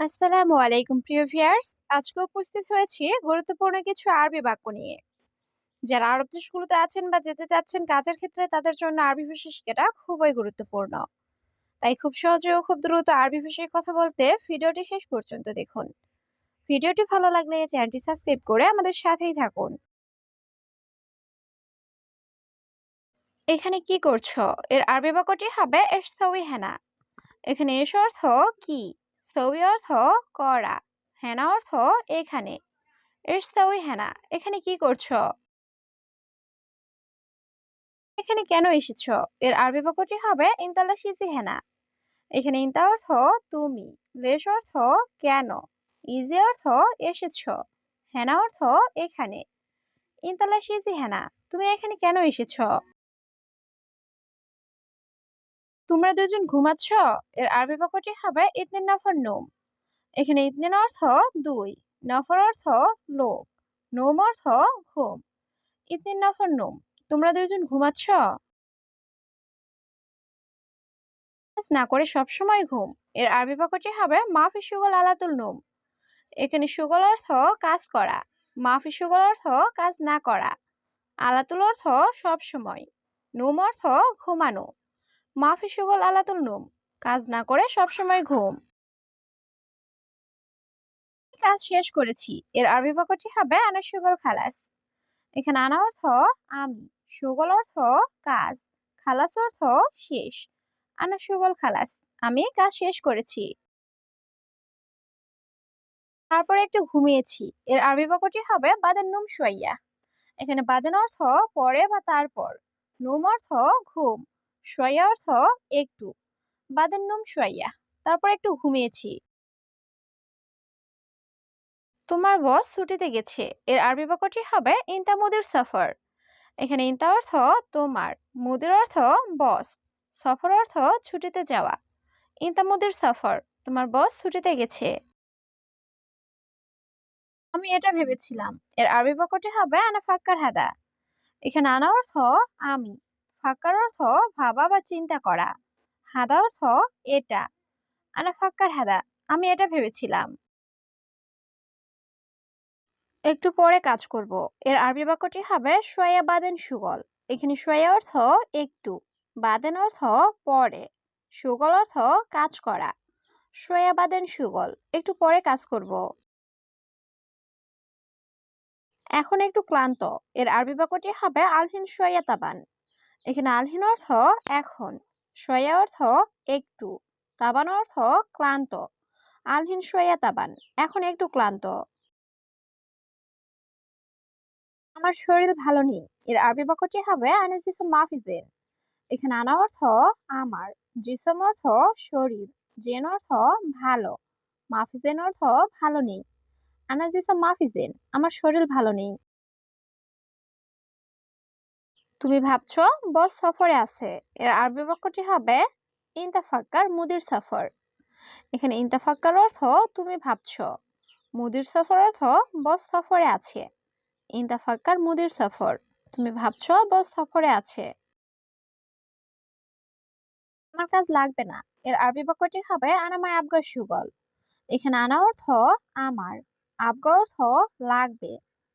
আসসালামু আলাইকুম, প্রিয় ভিউয়ার্স। আজকে উপস্থিত হয়েছি গুরুত্বপূর্ণ কিছু আরবি বাক্য নিয়ে। যারা আরব দেশগুলোতে আছেন বা যেতে চাচ্ছেন, কাজের ক্ষেত্রে তাদের জন্য আরবি ভাষা খুবই গুরুত্বপূর্ণ। তাই খুব সহজে ও খুব দ্রুত আরবি ভাষায় কথা বলতে ভিডিওটি শেষ পর্যন্ত দেখুন। ভিডিওটি ভালো লাগলে চ্যানেলটি সাবস্ক্রাইব করে আমাদের সাথেই থাকুন। এখানে কি করছ? এর আরবি বাক্যটি হবে এসসাউই হেনা এখানে এস অর্থ কি? সৌই অর্থ করা হেনা অর্থ এখানে। এরসাউই হেনা, এখানে কি করছ? এখানে কেন এসেছ? এর আরবি বাক্যটি হবে ইনতালা সিজি হেনা। এখানে ইনতা অর্থ তুমি, লেশ অর্থ কেন, ইজি অর্থ এসেছ, হেনা অর্থ এখানে। ইনতালা সিজি হেনা, তুমি এখানে কেন এসেছ? তোমরা দুজন ঘুমাচ্ছ? এর আরবি বাক্যটি হবে ইতনিন নফর নোম। এখানে ইতনিন অর্থ দুই, নফর অর্থ লোক, নোম অর্থ ঘুম। ইতনে নফর নোম, তোমরা দুজন ঘুমাচ্ছ? না করে সবসময় ঘুম। এর আরবি বাক্যটি হবে মাফি সুগল আলাতুল নোম। এখানে সুগল অর্থ কাজ করা, মাফি সুগল অর্থ কাজ না করা। আলাতুল অর্থ সব সময়, নোম অর্থ ঘুমানো। মাফি সুগল আলাতুল নোম। কাজ না করে সবসময় ঘুম। কাজ শেষ করেছি। এর আরবি বাক্যটি হবে আনা সুগল খালাস। এখানে আনা অর্থ আমি সুগল অর্থ কাজ, খালাস অর্থ শেষ। আনা সুগল খালাস, আমি কাজ শেষ করেছি। তারপরে একটু ঘুমিয়েছি। এর আরবি বাক্যটি হবে বাদেন নুম শুয়াইয়া। এখানে বাদেন অর্থ পরে বা তারপর। নুম অর্থ ঘুম। শুয়াইয়া অর্থ একটু। বাদেন নুম শুয়াইয়া। তারপর একটু ঘুমিয়েছি। তোমার বস ছুটিতে গেছে। এর আরবি বাক্যটি হবে ইনতা মুদির সফর। এখানে ইনতা অর্থ তোমার, মুদির অর্থ বস। সফর অর্থ ছুটিতে যাওয়া। ইনতা মুদির সফর, তোমার বস ছুটিতে গেছে। আমি এটা ভেবেছিলাম। এর আরবি বাক্যটি হবে আনা ফাক্কার হাদা। এখানে আনা অর্থ আমি। ফাক্কার অর্থ ভাবা বা চিন্তা করা। হাদা অর্থ এটা। আনা ফাক্কার হাদা, আমি এটা ভেবেছিলাম। একটু পরে কাজ করব। এর আরবি বাক্যটি হবে সোয়া বাদেন সুগল। এখানে সোয়া অর্থ একটু, বাদেন অর্থ পরে, সুগল অর্থ কাজ করা। সোয়া বাদেন সুগল, একটু পরে কাজ করব। এখন একটু ক্লান্ত। এর আরবি বাক্যটি হবে আলহিন সোয়া তাবান। এখানে আলহিন অর্থ এখন, সোয়া অর্থ একটু, তাবান অর্থ ক্লান্ত। আলহিন সোয়া, তাবান, এখন একটু ক্লান্ত। আমার শরীর ভালো নেই, এর আরবি বাক্যটি হবে আনা জিসম মাফিজেন। এখানে আনা অর্থ আমার, জিসম অর্থ শরীর, জেন অর্থ ভালো, মাফিজেন অর্থ ভালো নেই। আনা জিসম মাফিজেন, আমার শরীর ভালো নেই। তুমি ভাবছ বস সফরে আছে। এর আরবি বাক্যটি হবে, ইন্তাফাক্কার মুদির সফর। এখানে ইন্তাফাক্কার অর্থ তুমি ভাবছ। মুদির সফর অর্থ বস সফরে আছে। ইন্তাফাক্কার মুদির সফর। তুমি ভাবছ বস সফরে আছে। আমার কাজ লাগবে না। এর আরবি বাক্যটি হবে আনামায় আবগা সুগল। এখানে আনা অর্থ, আমার। আবগা অর্থ, লাগবে।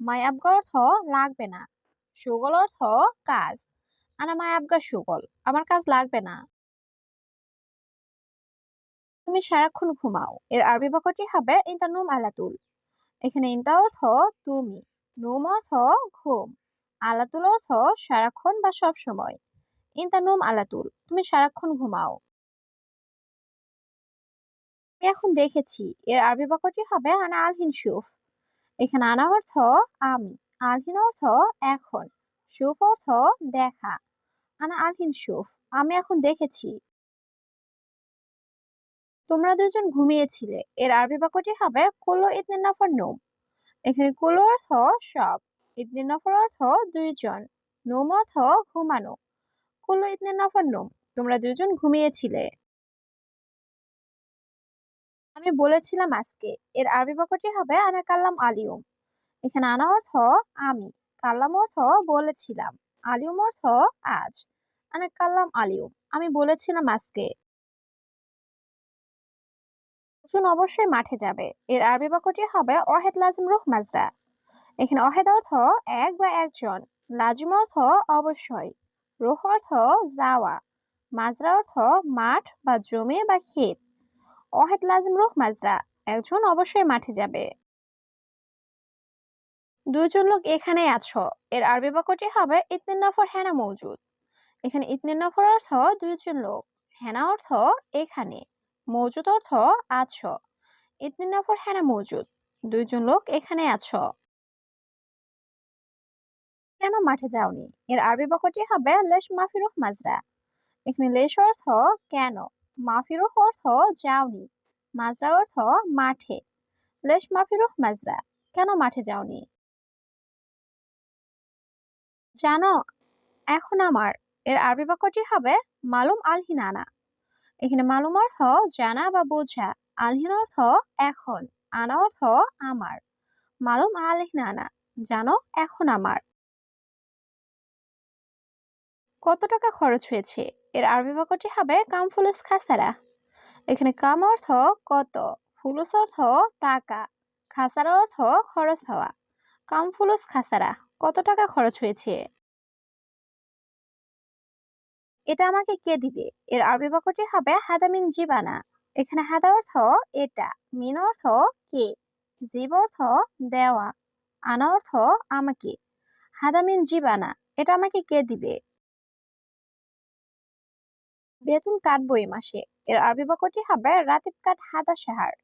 মাই আবগা অর্থ, লাগবে না। সুগল অর্থ কাজ। আনামায় আবগা সুগল, আমার কাজ লাগবে না। তুমি সারাক্ষণ ঘুমাও, এর আরবি বাক্যটি হবে ইন্তা নুম আলাতুল। এখানে ইন্তা অর্থ তুমি, নুম অর্থ ঘুম, আলাতুল অর্থ সারাক্ষণ বা সব সময়। ইন্তা নুম আলাতুল, তুমি সারাক্ষণ ঘুমাও। আমি এখন দেখেছি, এর আরবি বাক্যটি হবে আনা আলহিন সুফ। এখানে আনা অর্থ আমি আলহিন অর্থ এখন সুফ অর্থ দেখা। আনা আলহিন সুফ আমি এখন দেখেছি। তোমরা দুজন ঘুমিয়েছিলে, এর আরবি বাক্যটি হবে কুলো ইতনে নফর নোম। এখানে কুলো অর্থ সব ইতনে নফর অর্থ দুইজন, নোম অর্থ ঘুমানো। কুলো ইতনে নফর নোম, তোমরা দুজন ঘুমিয়েছিলে। আমি বলেছিলাম আজকে, এর আরবি বাক্যটি হবে আনা কাল্লাম আলিউম এখানে আনা অর্থ আমি, কাল্লাম অর্থ বলেছিলাম আলিউম অর্থ আজ। আনা কাল্লাম আলিউম আমি বলেছিলাম আজকে। অবশ্যই মাঠে যাবে। এর আরবি বাক্যটি হবে অহেদ লাজিম রুহ মাজরা। এখানে অহেদ অর্থ এক বা একজন, লাজিম অর্থ অবশ্যই, রুহ অর্থ যাওয়া, মাজরা অর্থ মাঠ বা জমি বা ক্ষেত। অহেদ লাজিম রুহ মাজরা, একজন অবশ্যই মাঠে যাবে। দুইজন লোক এখানে আছো। এর আরবি বাক্যটি হবে ইতনিন নফর হেনা মৌজুদ এখানে ইতনিন নফর অর্থ দুইজন লোক। হেনা অর্থ এখানে মৌজুদ অর্থ আছো। ইতনিন নফর হেনা মৌজুদ দুইজন লোক এখানে আছো। কেন মাঠে যাওনি? এর আরবি বাক্যটি হবে লেশ মাফিরুহ মাজরা। এখানে লেশ অর্থ কেন, মাফিরুহ অর্থ যাওনি, মাজরা অর্থ মাঠে। লেশ মাফিরুহ মাজরা, কেন মাঠে যাওনি? জানো, এখন আমার, এর আরবি বাক্যটি হবে মালুম আলহিনানা। এখানে মালুম অর্থ জানা বা বোঝা, আলহিন অর্থ এখন, আনা অর্থ আমার। মালুম আলহিনানা, জানো এখন আমার। কত টাকা খরচ হয়েছে? এর আরবি বাক্যটি হবে কাম ফুলুস খাসারা। এখানে কাম অর্থ কত, ফুলুস অর্থ টাকা, খাসারা অর্থ খরচ হওয়া। কাম ফুলুস খাসারা, কত টাকা খরচ হয়েছে? এটা আমাকে কে দিবে? এর আরবি বাক্যটি হবে হাদামিন জিবানা। এখানে হাদা অর্থ এটা, মিন অর্থ কে, জীব অর্থ দেওয়া, আনা অর্থ আমাকে। হাদামিন জিবানা, এটা আমাকে কে দিবে? বেতন কাটবো এই মাসে। এর আরবি বাক্যটি হবে রাতিব কাট হাদা সাহার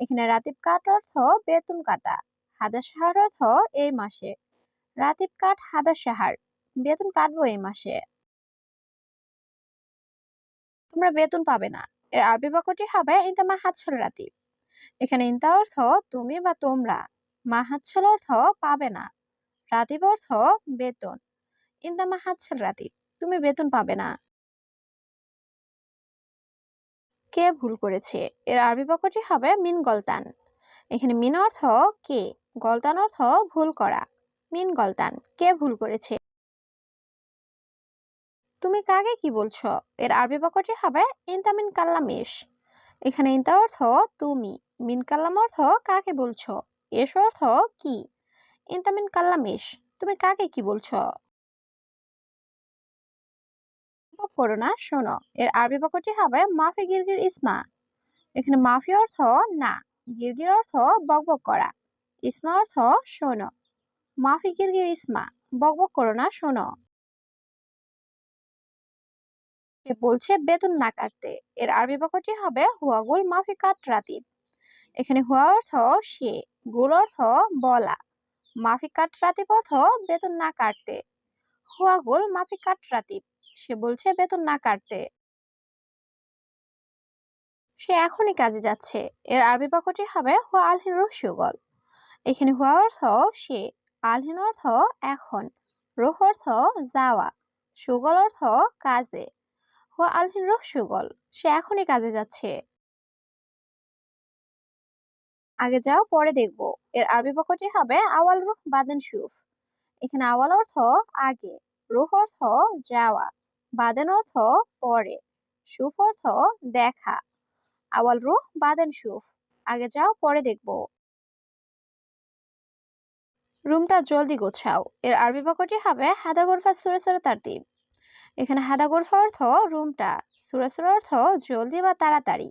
এখানে রাতিব কাট অর্থ বেতন কাটা। এই মাসে। রাতিব কাট হাদা সাহার বেতন কাটবো এই মাসে। তোমরা বেতন পাবে না। এর আরবি বাক্যটি হবে ইন্তামা রাতিব। এখানে ইন্তা অর্থ তুমি বা তোমরা। মা অর্থ পাবে না। রাতিব অর্থ বেতন। ইন্তামা হাতছাল রাতিব, তুমি বেতন পাবে না। কে ভুল করেছে? এর আরবি বাক্যটি হবে মিন গলতান। এখানে মিন অর্থ কে? গলতান অর্থ ভুল করা। মিন গলতান, কে ভুল করেছে? তুমি কাকে কি বলছো? এর আরবি বাক্যটি হবে ইনতা মিন কাল্লাম এস এখানে ইনতা অর্থ তুমি, মিন কাল্লাম অর্থ কাকে বলছো? এস অর্থ কি? ইনতা মিন কাল্লাম এস তুমি কাকে কি বলছো? করো না, শোনো। এর আরবি বাক্যটি হবে মাফি গিরগির ইসমা। এখানে মাফি অর্থ না, গিরগির অর্থ বকবক করা। ইসমা অর্থ শোনো। মাফি গিরগির ইসমা বকবক করো না, শোনো। বলছে, বেতন না কাটতে। এর আরবি বাক্যটি হবে হুয়াগুল মাফি কাট রাতিব। এখানে হুয়া অর্থ সে, গুল অর্থ বলা। মাফি কাট রাতিব অর্থ বেতন না কাটতে। হুয়াগুল মাফি কাট রাতিব। সে বলছে, বেতন না কাটতে। সে এখনই কাজে যাচ্ছে। এর আরবি বাক্যটি হবে, হুয়া আলহিন রুহ সুগল এখানে হুয়া অর্থ সে, আলহিন অর্থ এখন, রোহ অর্থ যাওয়া, সুগল অর্থ কাজে হুয়া আলহিন রুহ সুগল, সে এখনই কাজে যাচ্ছে। আগে যাও, পরে দেখব। এর আরবি বাক্যটি হবে আওয়াল রুহ বাদেন সুফ। এখানে আওয়াল অর্থ আগে, রুহ অর্থ যাওয়া, বাদেন অর্থ পরে, সুফ অর্থ দেখা, আওয়াল রুহ বাদেন সুফ। আগে যাও, পরে দেখব। রুমটা জলদি গোছাও। এর আরবি বাক্যটি হবে হাদা গোরফা সুরে সুরে তারতিব। এখানে হাদা গোরফা অর্থ রুমটা, সুরে সুরে অর্থ জলদি বা তাড়াতাড়ি।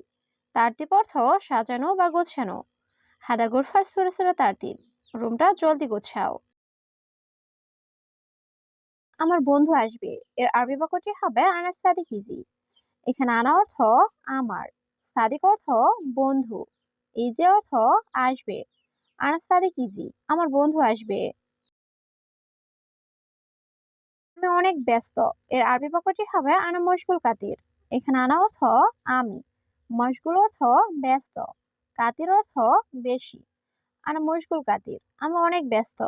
তার তারতিব অর্থ সাজানো বা গোছানো। হাদা গোরফা সুরে সুরে তারতিব। রুমটা জলদি গোছাও। আমার বন্ধু আসবে। এর আরবি বাক্যটি হবে, আনা সাদিক ইজি। এখানে আনা অর্থ, আমার। সাদিক অর্থ, বন্ধু। ইজি অর্থ, আসবে। আনাস সাদিক ইজি আমার বন্ধু আসবে। আমি অনেক ব্যস্ত, এর আরবি বাক্যটি হবে আনা মশগুল কাতির। এখানে আনা অর্থ আমি, মশগুল অর্থ ব্যস্ত, কাতির অর্থ বেশি। আনা মশগুল কাতির, আমি অনেক ব্যস্ত।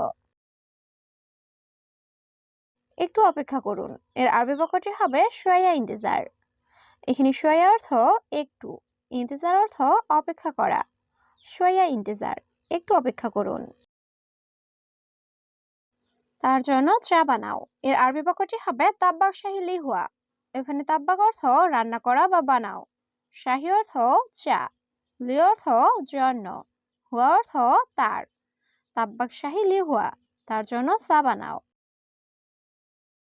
একটু অপেক্ষা করুন, এর আরবি বাক্যটি হবে সোয়া ইন্তেজার। এখানে সোয়া অর্থ একটু, ইন্তেজার অর্থ অপেক্ষা করা। সোয়া ইন্তেজার। একটু অপেক্ষা করুন। তার জন্য চা বানাও। এর আরবি বাক্যটি হবে তাব্বাক শাহি লিহুয়া। এখানে তাব্বাক অর্থ রান্না করা বা বানাও। শাহি অর্থ চা। লি অর্থ জন্য। হুয়া অর্থ তার। তাব্বাক শাহী লি হুয়া তার জন্য চা বানাও।